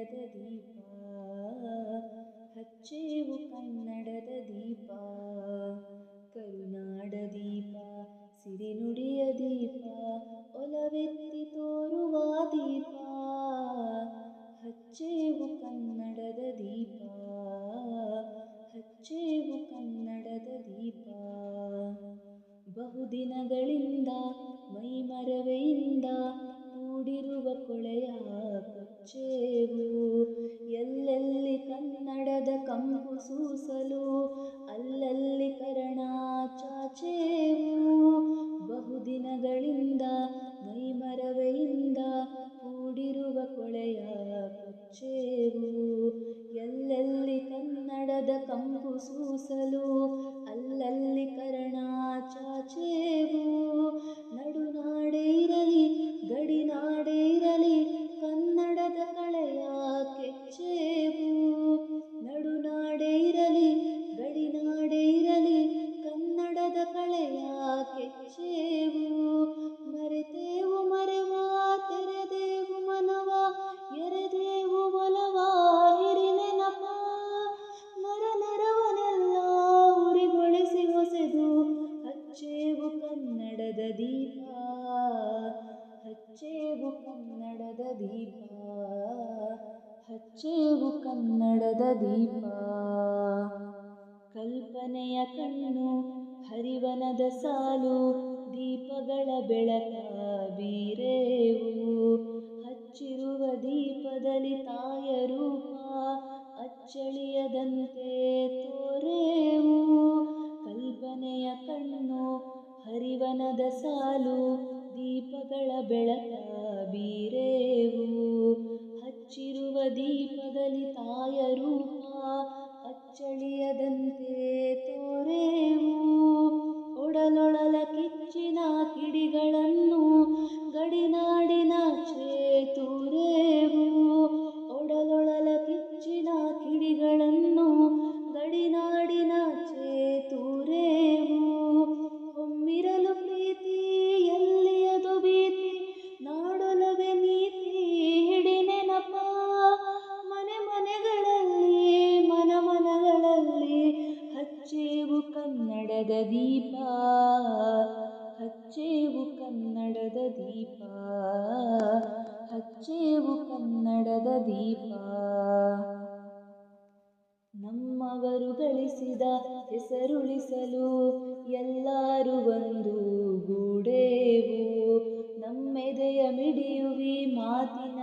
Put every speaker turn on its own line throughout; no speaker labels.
ಕನ್ನಡದ ದೀಪ. ಹಚ್ಚೇವು ಕನ್ನಡದ ದೀಪ. ಕರುನಾಡ ದೀಪ, ಸಿರಿನುಡಿಯ ದೀಪ, ಒಲವೆತ್ತಿ ತೋರುವ ದೀಪ. ಹಚ್ಚೇವು ಕನ್ನಡದ ದೀಪ. ಹಚ್ಚೇವು ಕನ್ನಡದ ದೀಪ. ಬಹುದಿನಗಳಿಂದ ದೀಪ, ಹಚ್ಚೇವು ಕನ್ನಡದ ದೀಪ, ಹಚ್ಚೇವು ಕನ್ನಡದ ದೀಪ. ಕಲ್ಪನೆಯ ಕಣ್ಣು, ಹರಿವನದ ಸಾಲು, ದೀಪಗಳ ಬೆಳಕ ಬೀರೇವು. ಹಚ್ಚಿರುವ ದೀಪದಲ್ಲಿ ತಾಯ ಹರಿವನದ ಸಾಲು ದೀಪಗಳ ಬೆಳಕ ಬೀರೇವು. ಹಚ್ಚಿರುವ ದೀಪದಲ್ಲಿ ತಾಯ ಕನ್ನಡದ ದೀಪ, ಹಚ್ಚೇವು ಕನ್ನಡದ ದೀಪ, ಹಚ್ಚೇವು ಕನ್ನಡದ ದೀಪ. ನಮ್ಮವರು ಗಳಿಸಿದ ಹೆಸರುಳಿಸಲು ಎಲ್ಲರೂ ಒಂದು ಗೂಡೇವು, ನಮ್ಮೆದೆಯ ಮಿಡಿಯುವಿ ಮಾತಿನಲ್ಲಿ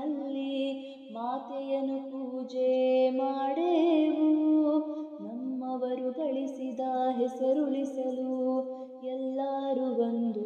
ಹೆಸರುಳಿಸಲು ಎಲ್ಲರೂ ಒಂದು